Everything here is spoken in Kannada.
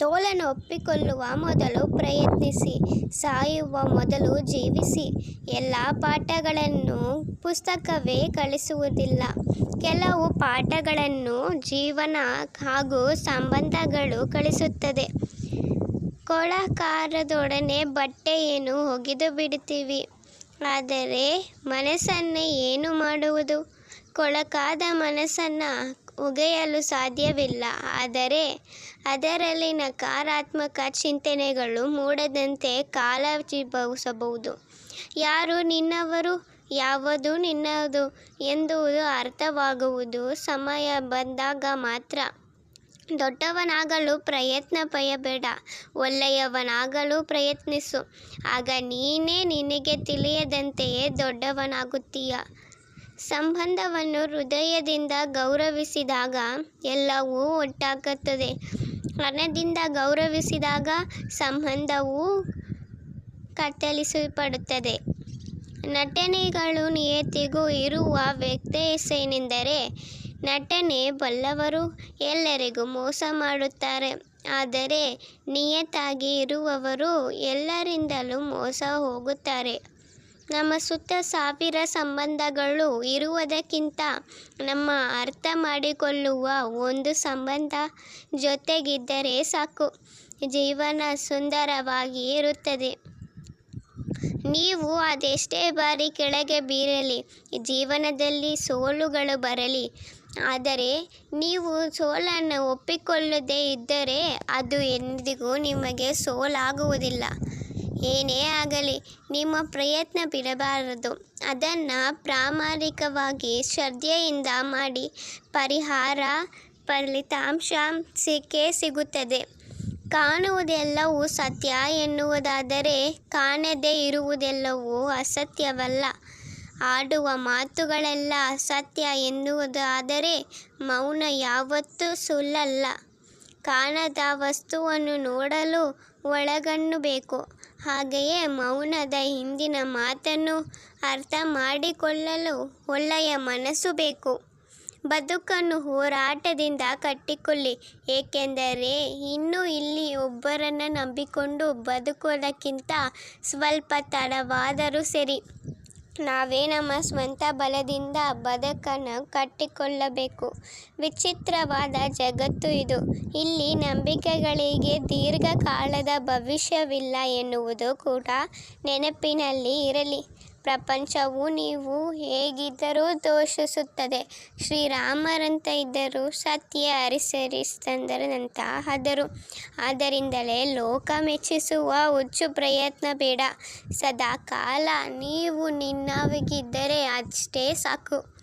ತೋಲನ್ನು ಒಪ್ಪಿಕೊಳ್ಳುವ ಮೊದಲು ಪ್ರಯತ್ನಿಸಿ, ಸಾಯುವ ಮೊದಲು ಜೀವಿಸಿ. ಎಲ್ಲ ಪಾಠಗಳನ್ನು ಪುಸ್ತಕವೇ ಕಲಿಸುವುದಿಲ್ಲ. ಕೆಲವು ಪಾಠಗಳನ್ನು ಜೀವನ ಹಾಗೂ ಸಂಬಂಧಗಳು ಕಲಿಸುತ್ತದೆ. ಕೊಳಕಾರದೊಡನೆ ಬಟ್ಟೆಯನ್ನು ಒಗೆದು ಬಿಡುತ್ತೀವಿ? ಆದರೆ ಮನಸ್ಸನ್ನು ಏನು ಮಾಡುವುದು? ಕೊಳಕಾದ ಮನಸ್ಸನ್ನು ಒಗೆಯಲು ಸಾಧ್ಯವಿಲ್ಲ. ಆದರೆ ಅದರಲ್ಲಿ ನಕಾರಾತ್ಮಕ ಚಿಂತನೆಗಳು ಮೂಡದಂತೆ ಕಾಳಜಿವಹಿಸಬಹುದು ಯಾರು ನಿನ್ನವರು, ಯಾವುದು ನಿನ್ನದು ಎಂದು ಅರ್ಥವಾಗುವುದು ಸಮಯ ಬಂದಾಗ ಮಾತ್ರ. ದೊಡ್ಡವನಾಗಲು ಪ್ರಯತ್ನ ಪಡಬೇಡ, ಒಳ್ಳೆಯವನಾಗಲು ಪ್ರಯತ್ನಿಸು. ಆಗ ನೀನೇ ನಿನಗೆ ತಿಳಿಯದಂತೆಯೇ ದೊಡ್ಡವನಾಗುತ್ತೀಯ. ಸಂಬಂಧವನ್ನು ಹೃದಯದಿಂದ ಗೌರವಿಸಿದಾಗ ಎಲ್ಲವೂ ಒಟ್ಟಾಗುತ್ತದೆ. ಹಣದಿಂದ ಗೌರವಿಸಿದಾಗ ಸಂಬಂಧವು ಕತ್ತರಿಸಲ್ಪಡುತ್ತದೆ. ನಟನೆಗಳು ನಿಯತಿಗೂ ಇರುವ ವ್ಯತ್ಯಾಸವೇನೆಂದರೆ ನಟನೆ ಬಲ್ಲವರು ಎಲ್ಲರಿಗೂ ಮೋಸ ಮಾಡುತ್ತಾರೆ. ಆದರೆ ನಿಯತ್ತಾಗಿ ಇರುವವರು ಎಲ್ಲರಿಂದಲೂ ಮೋಸ ಹೋಗುತ್ತಾರೆ. ನಮ್ಮ ಸುತ್ತ ಸಾವಿರ ಸಂಬಂಧಗಳು ಇರುವುದಕ್ಕಿಂತ ನಮ್ಮ ಅರ್ಥ ಮಾಡಿಕೊಳ್ಳುವ ಒಂದು ಸಂಬಂಧ ಜೊತೆಗಿದ್ದರೆ ಸಾಕು. ಜೀವನ ಸುಂದರವಾಗಿ ಇರುತ್ತದೆ. ನೀವು ಅದೆಷ್ಟೇ ಬಾರಿ ಕೆಳಗೆ ಬೀರಲಿ, ಜೀವನದಲ್ಲಿ ಸೋಲುಗಳು ಬರಲಿ, ಆದರೆ ನೀವು ಸೋಲನ್ನು ಒಪ್ಪಿಕೊಳ್ಳದೇ ಇದ್ದರೆ ಅದು ಎಂದಿಗೂ ನಿಮಗೆ ಸೋಲಾಗುವುದಿಲ್ಲ. ಏನೇ ಆಗಲಿ, ನಿಮ್ಮ ಪ್ರಯತ್ನ ಬಿಡಬಾರದು. ಅದನ್ನು ಪ್ರಾಮಾಣಿಕವಾಗಿ ಶ್ರದ್ಧೆಯಿಂದ ಮಾಡಿ ಪರಿಹಾರ ಫಲಿತಾಂಶ ಸಿಕ್ಕೇ ಸಿಗುತ್ತದೆ. ಕಾಣುವುದೆಲ್ಲವೂ ಸತ್ಯ ಎನ್ನುವುದಾದರೆ ಕಾಣದೇ ಇರುವುದೆಲ್ಲವೂ ಅಸತ್ಯವಲ್ಲ. ಆಡುವ ಮಾತುಗಳೆಲ್ಲ ಅಸತ್ಯ ಎನ್ನುವುದಾದರೆ ಮೌನ ಯಾವತ್ತೂ ಸುಳ್ಳಲ್ಲ. ಕಾಣದ ವಸ್ತುವನ್ನು ನೋಡಲು ಒಳಗಣ್ಣು ಬೇಕು ಹಾಗೆಯೇ ಮೌನದ ಹಿಂದಿನ ಮಾತನ್ನು ಅರ್ಥ ಮಾಡಿಕೊಳ್ಳಲು ಒಳ್ಳೆಯ ಮನಸ್ಸು ಬೇಕು. ಬದುಕನ್ನು ಹೋರಾಟದಿಂದ ಕಟ್ಟಿಕೊಳ್ಳಿ. ಏಕೆಂದರೆ ಇನ್ನು ಇಲ್ಲಿ ಒಬ್ಬರನ್ನು ನಂಬಿಕೊಂಡು ಬದುಕುವುದಕ್ಕಿಂತ ಸ್ವಲ್ಪ ತಡವಾದರೂ ಸರಿ. ನಾವೇ ನಮ್ಮ ಸ್ವಂತ ಬಲದಿಂದ ಬದುಕನ್ನು ಕಟ್ಟಿಕೊಳ್ಳಬೇಕು. ವಿಚಿತ್ರವಾದ ಜಗತ್ತು ಇದು. ಇಲ್ಲಿ ನಂಬಿಕೆಗಳಿಗೆ ದೀರ್ಘಕಾಲದ ಭವಿಷ್ಯವಿಲ್ಲ ಎನ್ನುವುದು ಕೂಡ ನೆನಪಿನಲ್ಲಿ ಇರಲಿ. ಪ್ರಪಂಚವು ನೀವು ಹೇಗಿದ್ದರೂ ದೋಷಿಸುತ್ತದೆ. ಶ್ರೀರಾಮರಂತ ಇದ್ದರೂ ಸತ್ಯ ಹರಿಶ್ಚಂದ್ರನಂತ ಆದರು ಆದ್ದರಿಂದಲೇ ಲೋಕ ಮೆಚ್ಚಿಸುವ ಹುಚ್ಚು ಪ್ರಯತ್ನ ಬೇಡ. ಸದಾ ಕಾಲ ನೀವು ನಿನ್ನವಾಗಿದ್ದರೆ ಅಷ್ಟೇ ಸಾಕು.